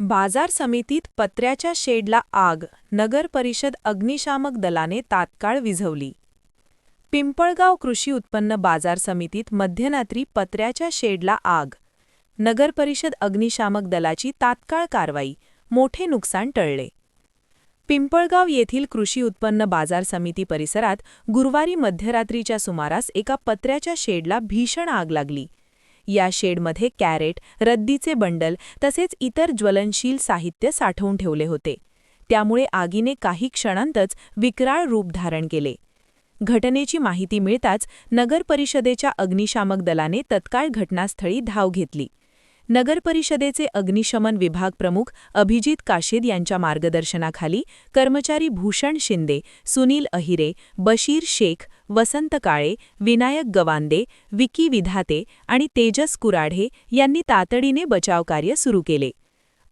बाजार समितीत पत्र्याच्या शेडला आग नगर परिषद अग्निशामक दलाने तात्काळ विझवली. पिंपळगाव कृषी उत्पन्न बाजार समितीत मध्यरात्री पत्र्याच्या शेडला आग नगर परिषद अग्निशामक दलाची तात्काळ कारवाई मोठे नुकसान टळले. पिंपळगाव येथील कृषी उत्पन्न बाजार समिती परिसरात गुरुवारी मध्यरात्रीच्या सुमारास एका पत्र्याच्या शेडला भीषण आग लागली. या शेडमध्ये कॅरेट रद्दीचे बंडल तसेच इतर ज्वलनशील साहित्य साठवून ठेवले होते. त्यामुळे आगीने काही क्षणांतच विक्राळ रूप धारण केले. घटनेची माहिती मिळताच नगर परिषदेच्या अग्निशामक दलाने तत्काळ घटनास्थळी धाव घेतली. नगरपरिषदेचे अग्निशमन विभाग प्रमुख अभिजित काशीद यांच्या मार्गदर्शनाखाली कर्मचारी भूषण शिंदे सुनील अहिरे बशीर शेख वसंत काळे विनायक गवांदे विकी विधाते आणि तेजस कुराढे यांनी तातडीने बचावकार्य सुरू केले.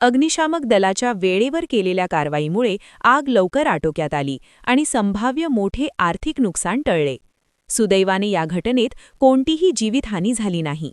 अग्निशामक दलाच्या वेळेवर केलेल्या कारवाईमुळे आग लवकर आटोक्यात आली आणि संभाव्य मोठे आर्थिक नुकसान टळले. सुदैवाने या घटनेत कोणतीही जीवितहानी झाली नाही.